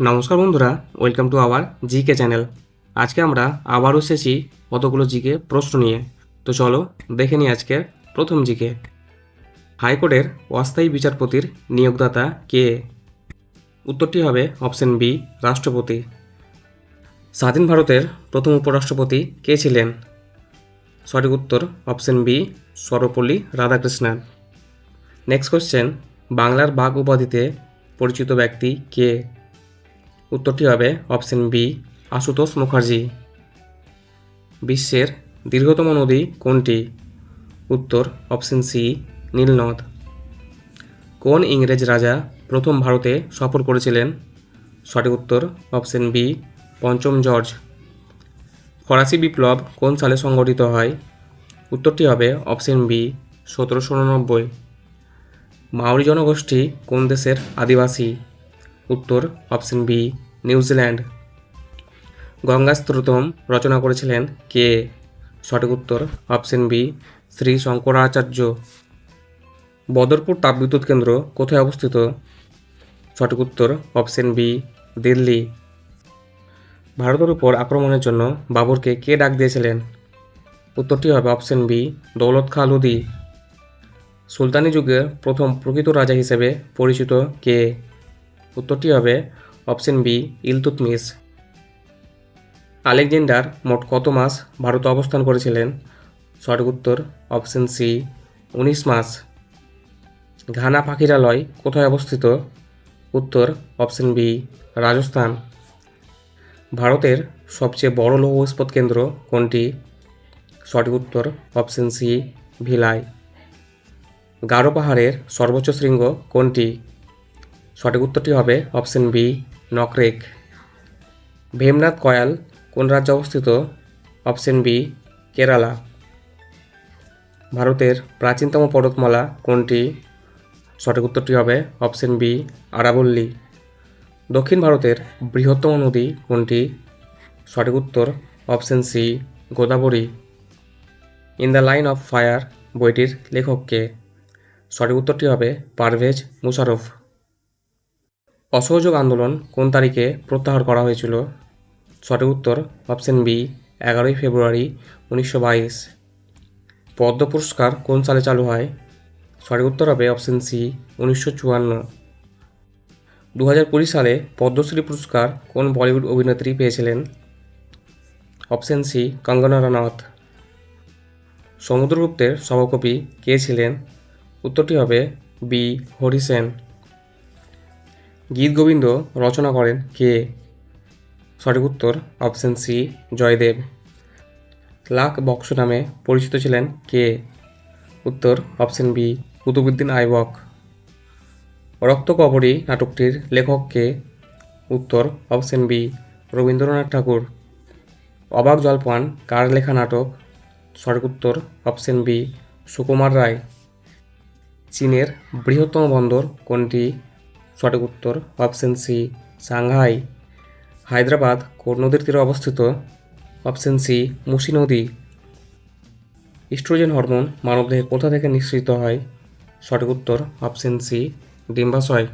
নমস্কার বন্ধুরা welcome to our GK channel আজকে আমরা আবারও এসেছি কতগুলো জিকে প্রশ্ন নিয়ে। তো চলো দেখে নিই আজকের প্রথম জিকে হাইকোর্টের অস্থায়ী বিচারপতির নিয়োগদাতা কে? উত্তরটি হবে অপশন বি রাষ্ট্রপতি। স্বাধীন ভারতের প্রথম উপরাষ্ট্রপতি কে ছিলেন? সঠিক উত্তর option B Sarvepalli Radhakrishnan. Next question বাংলার বাঘ উপাধিতে পরিচিত ব্যক্তি কে? উত্তরটি হবে অপশন বি, আশুতোষ মুখার্জি। বিশ্বের দীর্ঘতম নদী কোনটি? উত্তর অপশন সি, নীলনদ। কোন ইংরেজ রাজা প্রথম ভারতে সফর করেছিলেন? সঠিক উত্তর অপশন বি, পঞ্চম জর্জ। ফরাসি বিপ্লব কোন সালে সংগঠিত হয়? উত্তরটি হবে অপশন বি, সতেরোশো উননব্বই। মাওরি জনগোষ্ঠী কোন দেশের আদিবাসী? উত্তর option B New Zealand Ganga Stotram রচনা করেছিলেন কে? সঠিক উত্তর অপশন বি, শ্রী শঙ্করাচার্য। বদরপুর তাপবিদ্যুৎ কেন্দ্র কোথায় অবস্থিত? সঠিক উত্তর অপশন বি, দিল্লি। ভারতের উপর আক্রমণের জন্য বাবরকে কে ডাক দিয়েছিলেন? উত্তরটি হবে অপশন বি, দৌলত খা লোদি সুলতানি যুগের প্রথম প্রকৃত রাজা হিসেবে পরিচিত কে? উত্তরটি হবে অপশন বি ইলতুতমিস আলেকজেন্ডার মোট কত মাস ভারতে অবস্থান করেছিলেন? সঠিক উত্তর অপশন সি, উনিশ মাস। ঘানা পাখিরালয় কোথায় অবস্থিত? উত্তর অপশন বি, রাজস্থান। ভারতের সবচেয়ে বড় লৌহ ইস্পাত কেন্দ্র কোনটি? সঠিক উত্তর অপশন সি, ভিলাই। গারো পাহাড়ের সর্বোচ্চ শৃঙ্গ কোনটি? সঠিক উত্তরটি হবে অপশন বি নকরেক ভেমনাথ কয়াল, কোন রাজ্যে অবস্থিত? Option B, Kerala. ভারতের প্রাচীনতম পর্বতমালা কোনটি? সঠিক উত্তরটি হবে অপশন বি, আরাবল্লী। দক্ষিণ ভারতের বৃহত্তম নদী কোনটি? সঠিক উত্তর option C, Godavari. In the line of fire বইটির লেখককে সঠিক উত্তরটি হবে পারভেজ মুশারফ। অসহযোগ আন্দোলন কোন তারিখে প্রত্যাহার করা হয়েছিল? সঠিক উত্তর, অপশন বি, এগারোই ফেব্রুয়ারি উনিশশো বাইশ। পদ্ম পুরস্কার কোন সালে চালু হয়? সঠিক উত্তর হবে অপশন সি, উনিশশো চুয়ান্ন। দু হাজার কুড়ি সালে পদ্মশ্রী পুরস্কার কোন বলিউড অভিনেত্রী পেয়েছিলেন? অপশন সি, কঙ্গনা রানাওয়াত সমুদ্রগুপ্তের সভাকবি কে ছিলেন? উত্তরটি হবে বি, হরি সেন গীত গোবিন্দ রচনা করেন কে? সঠিক উত্তর option C Jaydev. Lakh box নামে পরিচিত ছিলেন কে? উত্তর অপশন বি কুতুবুদ্দিন আইবক। রক্ত কবরী নাটকটির লেখক কে? উত্তর অপশন বি রবীন্দ্রনাথ ঠাকুর। অবাক জলপান, কার লেখা নাটক? সঠিক উত্তর অপশন বি সুকুমার রায়। চীনের বৃহত্তম বন্দর কোনটি? সঠিক উত্তর অপশন সি, সাংহাই। হায়দ্রাবাদ, কোন নদীর তীরে অবস্থিত? অপশন সি মুসি নদী। ইস্ট্রোজেন হরমোন মানবদেহে কোথা থেকে নিঃসৃত হয়? সঠিক উত্তর অপশন সি, ডিম্বাশয়।